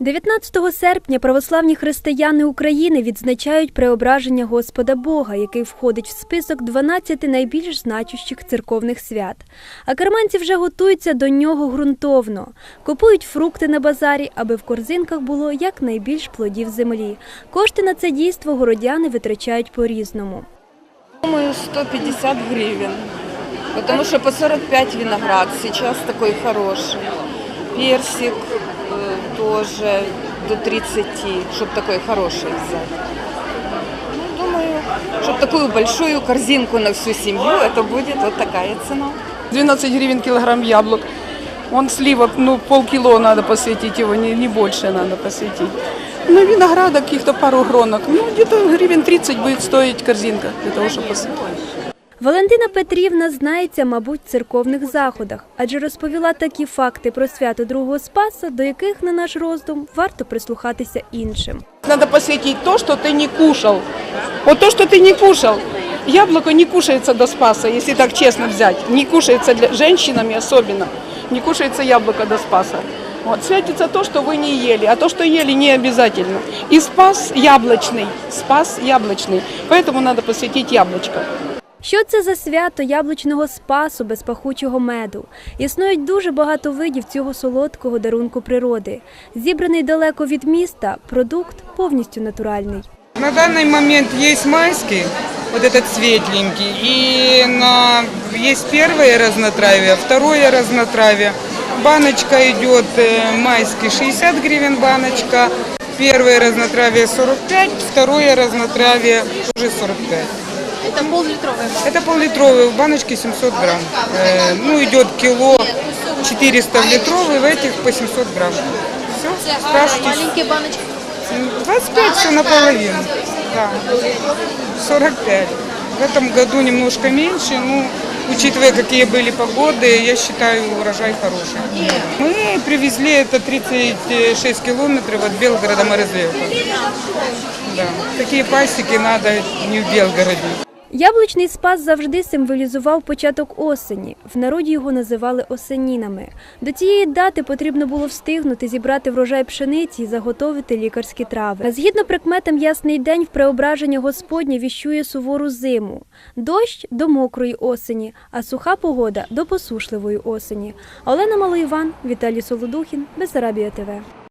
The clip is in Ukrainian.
19 серпня православні християни України відзначають преображення Господа Бога, який входить в список 12 найбільш значущих церковних свят. А карманці вже готуються до нього ґрунтовно. Купують фрукти на базарі, аби в корзинках було якнайбільш плодів землі. Кошти на це дійство городяни витрачають по-різному. Думаю, 150 гривен. Потому что по 45 виноград сейчас такой хороший. Персик тоже до 30, чтобы такой хороший взять. Ну, думаю, чтобы такую большую корзинку на всю семью, это будет вот такая цена. 12 гривен килограмм яблок. Он сливок, ну, полкило надо посвятить его, не, не больше надо посвятить. Ну, винограда каких-то пару гронок. Ну, где-то гривен 30 будет стоить корзинка для того, чтобы посвятить. Валентина Петрівна знається, мабуть, в церковних заходах, адже розповіла такі факти про свято Другого Спаса, до яких, на наш роздум, варто прислухатися іншим. Надо посвятить то, что ты не кушал. Вот то, что ты не кушал. Яблоко не кушается до Спаса, если так честно взять. Не кушается для женщинами особенно. Не кушается яблоко до Спаса. Вот, святится то, что вы не ели, а то, что ели, не обязательно. И спас яблочный, спас яблочный. Поэтому надо посвятить яблочко. Що це за свято яблучного спасу без пахучого меду? Існують дуже багато видів цього солодкого дарунку природи. Зібраний далеко від міста, продукт повністю натуральний. На данный момент есть майский, вот этот светленький, и на, есть первое разнотравие, второе разнотравие. Баночка идет э, майский 60 гривен баночка, первое разнотравие 45, второе разнотравие уже 45. Это пол-литровая Это пол-литровый, в баночке 700 грамм. Э, ну, идет кило 400 в литровый, в этих по 700 грамм. Все, спрашивайте. маленькие баночки. 25 все наполовину. Да. 45. В этом году немножко меньше, ну, учитывая, какие были погоды, я считаю урожай хороший. Мы привезли это 36 километров от Белгорода Морозовка. Да. Такие пасеки надо не в Белгороде. Яблучний спас завжди символізував початок осені. В народі його називали осенінами. До цієї дати потрібно було встигнути зібрати врожай пшениці і заготовити лікарські трави. Згідно прикметам, ясний день в преображення Господнє віщує сувору зиму, дощ до мокрої осені, а суха погода до посушливої осені. Олена Малоїван, Віталій Солодухін, Бесарабія ТВ.